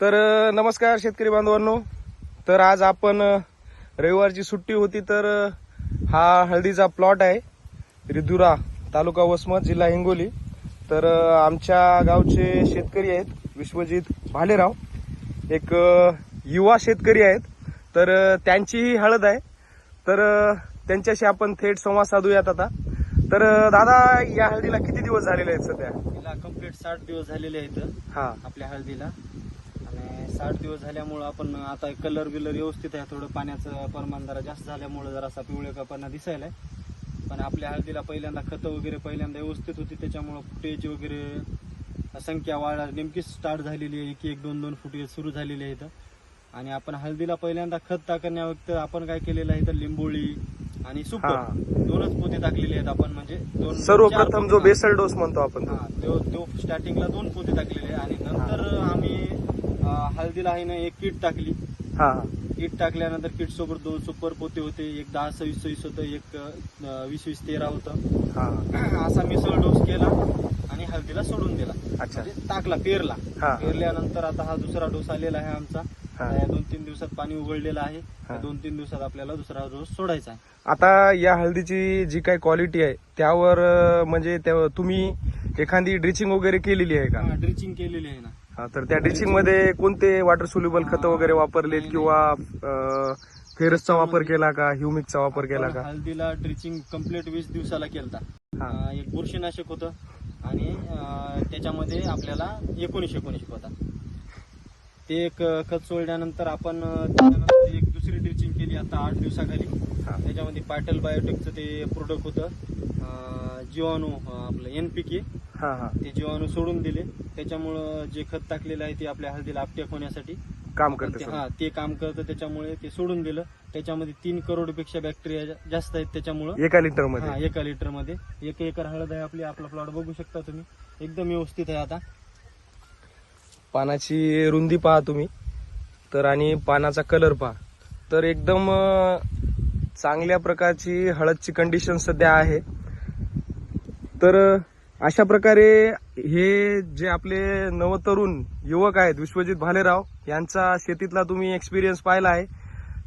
तर नमस्कार शेतकरी बांधवांनो. तर आज आपण रविवारची सुट्टी होती तर हा हळदीचा प्लॉट आहे. रिधुरा तालुका वसमत जिल्हा हिंगोली. तर आमच्या गावचे शेतकरी आहेत विश्वजित भालेराव. एक युवा शेतकरी आहेत. तर अ, त्यांची ही हळद आहे. तर त्यांच्याशी आपण थेट संवाद साधूयात आता. तर दादा या हळदीला किती दिवस झालेले आहेत सध्या? तिला कंप्लीट साठ दिवस झालेले आहेत. हा. आपल्या हळदीला. साठ दिवस झाल्यामुळं आपण आता कलर बिलर व्यवस्थित आहे. थोडं पाण्याचं प्रमाण जरा जास्त झाल्यामुळं जरासा पिवळेपणा दिसायलाय. पण आपल्या हळदीला पहिल्यांदा खतं वगैरे पहिल्यांदा व्यवस्थित होती. त्याच्यामुळं फुटेज वगैरे संख्या वाढ नेमकी स्टार्ट झालेली आहे. एक एक दोन दोन फुटेज सुरू झालेली आहेत. आणि आपण हळदीला पहिल्यांदा खत टाकण्यावक्त आपण काय केलेलं आहे? तर लिंबोळी आणि सुपर. दोनच पोते टाकलेले आहेत आपण. म्हणजे दोन सर्वप्रथम जो बेसल डोस म्हणतो आपण तो. हा, स्टार्टिंगला दोन पोते टाकलेले आणि नंतर आम्ही हळदीला आहे ना एक किट टाकली. हा. किट टाकल्यानंतर किट सोबत दोन सुपर पोते होते एक दहा सव्वीस सव्वीस होतं एक अं, वीस वीस तेरा होतं. हा. असा मिसळ डोस केला आणि हळदीला सोडून दिला. अच्छा. म्हणजे टाकला पेरला. हा. पेरल्यानंतर आता हा दुसरा डोस आलेला आहे आमचा. हा. आता या दोन तीन दिवसात पाणी उघडलेलं आहे. हा. दोन तीन दिवसात आपल्याला दुसरा डोस सोडायचा आहे. आता या हळदीची जी काही क्वालिटी आहे त्यावर अं, म्हणजे त्या- तुम्ही एखादी ड्रिचिंग वगैरे केलेली आहे का? ड्रिचिंग केलेली आहे ना. हा, तर त्या ड्रिचिंगमध्ये कोणते वॉटर सोल्युबल खतं वगैरे वापरलेत किंवा फेरसचा वापर केला का ह्युमिकचा वापर केला का? हळदीला ड्रिचिंग कंप्लीट वीस दिवसाला केलता. हा. एक बुरशीनाशक होतं. आणि अं, त्याच्यामध्ये आपल्याला एकोणीस एकोणीस होता. ते एक अं, खत सोडल्यानंतर आपण अं, त्याच्यानंतर एक दुसरी ड्रिचिंग केली आता आठ दिवसाखाली. हा. त्याच्यामध्ये पायटल बायोटेकचं ते प्रोडक्ट होतं. अं, जीवाणू अं, आपलं एन पी के हा हा. ते जीवाणू सोडून दिले. त्याच्यामुळं जे खत टाकलेलं आहे ते आपल्या हळदीला आपटेक होण्यासाठी. काम करते ते-. हा ते काम करतं. त्याच्यामुळे ते सोडून दिलं. त्याच्यामध्ये तीन करोडपेक्षा बॅक्टेरिया जास्त आहेत त्याच्यामुळं. एका लिटर हा मध्ये एका लिटरमध्ये एक एकर हळद आहे आपली. आपला प्लॉट बघू शकता तुम्ही. एकदम व्यवस्थित आहे आता. पानाची रुंदी पहा तुम्ही. तर आणि पानाचा कलर पहा. तर एकदम अं, चांगल्या प्रकारची हळदची कंडिशन सध्या आहे. तर अं, अशा प्रकारे हे जे आपले नवतरुण युवक आहेत विश्वजित भालेराव यांचा शेतीतला तुम्ही एक्सपिरियन्स पाहिला आहे.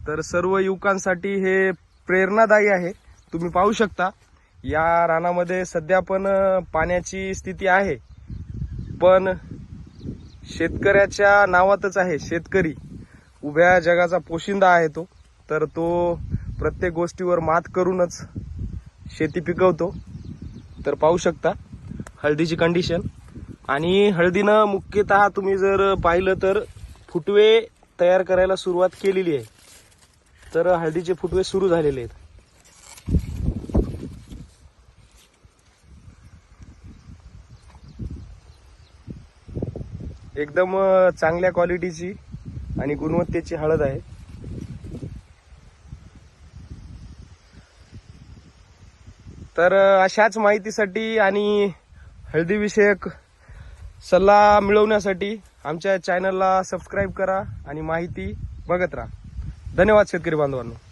तर सर्व युवकांसाठी हे प्रेरणादायी आहे. तुम्ही पाहू शकता या रानामध्ये सध्या पण पाण्याची स्थिती आहे. पण शेतकऱ्याच्या नावातच आहे शेतकरी. उभ्या जगाचा पोशिंदा आहे तो. तर तो प्रत्येक गोष्टीवर मात करूनच शेती पिकवतो. तर पाहू शकता हळदीची कंडिशन आणि हळदीनं मुख्यतः तुम्ही जर पाहिलं तर फुटवे तयार करायला सुरुवात केलेली आहे. तर हळदीचे फुटवे सुरू झालेले आहेत. एकदम चांगल्या क्वालिटीची आणि गुणवत्तेची हळद आहे. तर अशाच माहितीसाठी आणि हळदीविषयक सल्ला मिळवण्यासाठी आमच्या चॅनलला सबस्क्राईब करा आणि माहिती बघत राहा. धन्यवाद शेतकरी बांधवांनो.